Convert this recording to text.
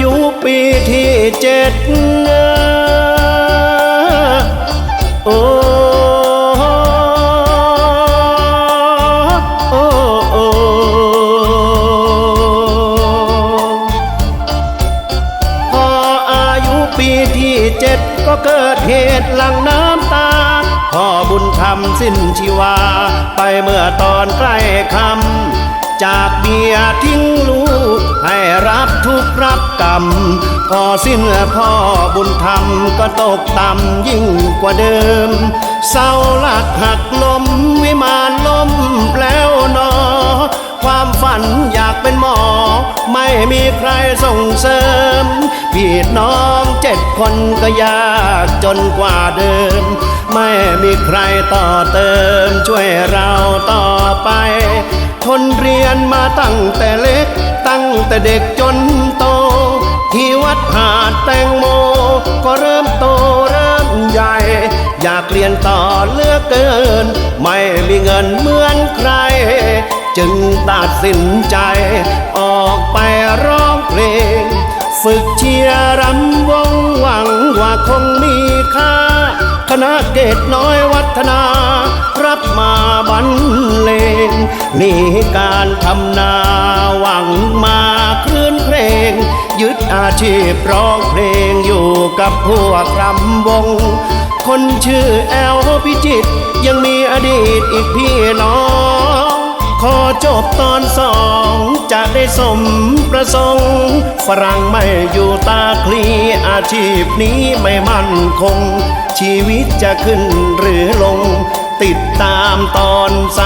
ยุปีที่เจ็ดโอ้โอ้โอ้พออายุปีที่เจ็ดก็เกิดเหตุหลังน้ำตา พ่อบุญธรรมสิ้นชีวา ไปเมื่อตอนใกล้คำ จากเบียทิ้งลูก ให้รับทุกรับกรรม พอสิ้นพ่อบุญธรรมก็ตกต่ำยิ่งกว่าเดิม เศร้าหลักหักลมวิมานล้มแล้วนอ ความฝันอยากเป็นหมอ ไม่มีใครส่งเสริมพี่น้องเจ็ดคนก็ยากจนกว่าเดิม ไม่มีใครต่อเติมช่วยเราต่อไป มาตั้งแต่เล็ก ตั้งแต่เด็กจนโต ที่วัดหาดแตงโม ก็เริ่มโตเริ่มใหญ่ อยากเรียนต่อเลือกเกิน ไม่มีเงินเหมือนใคร จึงตัดสินใจ ออกไปร้องเพลง ฝึกเชียร์รำวงหวังว่าคงมีค่าคณะเกตน้อยวัฒนา รับมาบรร นี่การทำนาหวังมาคลื่นเพลง ยึดอาชีพร้องเพลงอยู่กับพวกรำวง คนชื่อแอลพิจิต ยังมีอดีตอีกพี่น้อง ขอจบตอนสองจะได้สมประสงค์ ฝรั่งไม่อยู่ตาคลีอาชีพนี้ไม่มั่นคง ชีวิตจะขึ้นหรือลง ติดตามตอนส